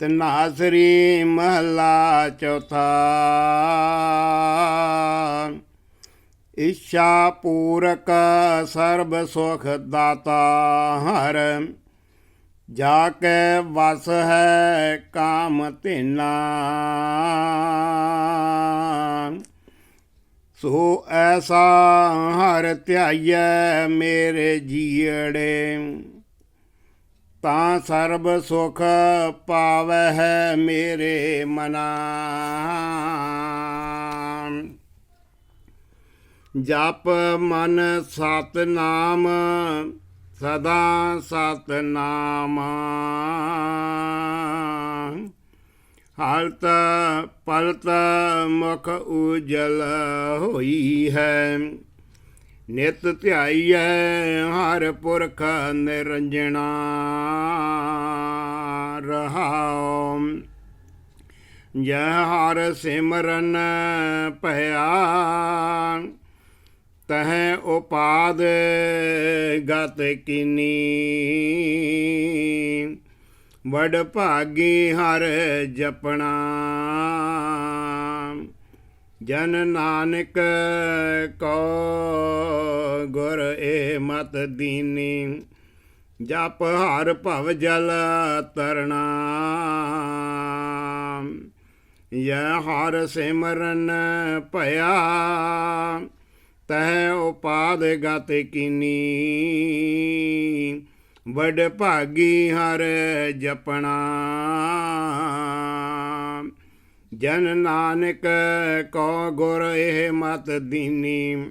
ਤਨਾਸਰੀ ਮਹਲਾ ਚੌਥਾ। ਇੱਛਾ ਪੂਰਕ ਸਰਬ ਸੁਖ ਦਾਤਾ ਹਰ, ਜਾ ਕੇ ਵਸ ਹੈ ਕਾਮ ਧਿਨਾ। ਸੋ ਐਸਾ ਹਰ ਧਿਆਈਐ ਮੇਰੇ ਜੀੜੇ। ਤਾਂ ਸਰਬ ਸੁਖ ਪਾਵੈ ਹੈ ਮੇਰੇ ਮਨਾ। ਜਪ ਮਨ ਸਤ ਨਾਮ ਸਦਾ ਸਤ ਨਾਮ ਹਾਲਤ ਪਲਤ ਮੁਖ ਉਜਲ ਹੋਈ ਹੈ। ਨਿਤ ਧਿਆਈਐ ਹਰ ਪੁਰਖ ਨਿਰੰਜਣਾ। ਰਹਾਉ। ਜੈ ਹਰ ਸਿਮਰਨ ਭਇਆ। ਤਹ ਉਪਾਦ ਗਤ ਕੀਨੀ। ਵਡ ਭਾਗੀ ਹਰ ਜਪਣਾ। ਜਨ ਨਾਨਕ ਕੋ ਮਤ ਦੀਨੀ, ਜਪ ਹਰ ਭਵ ਜਲ ਤਰਣਾ। ਯਾ ਹਰ ਸਿਮਰਨ ਭਇਆ ਤੈ ਉਪਾਦ ਗਤ ਕੀਨੀ। ਵਡ ਭਾਗੀ ਹਰ ਜਪਣਾ। ਜਨ ਨਾਨਕ ਕੋ ਗੁਰ ਇਹ ਮਤ ਦੀਨੀ।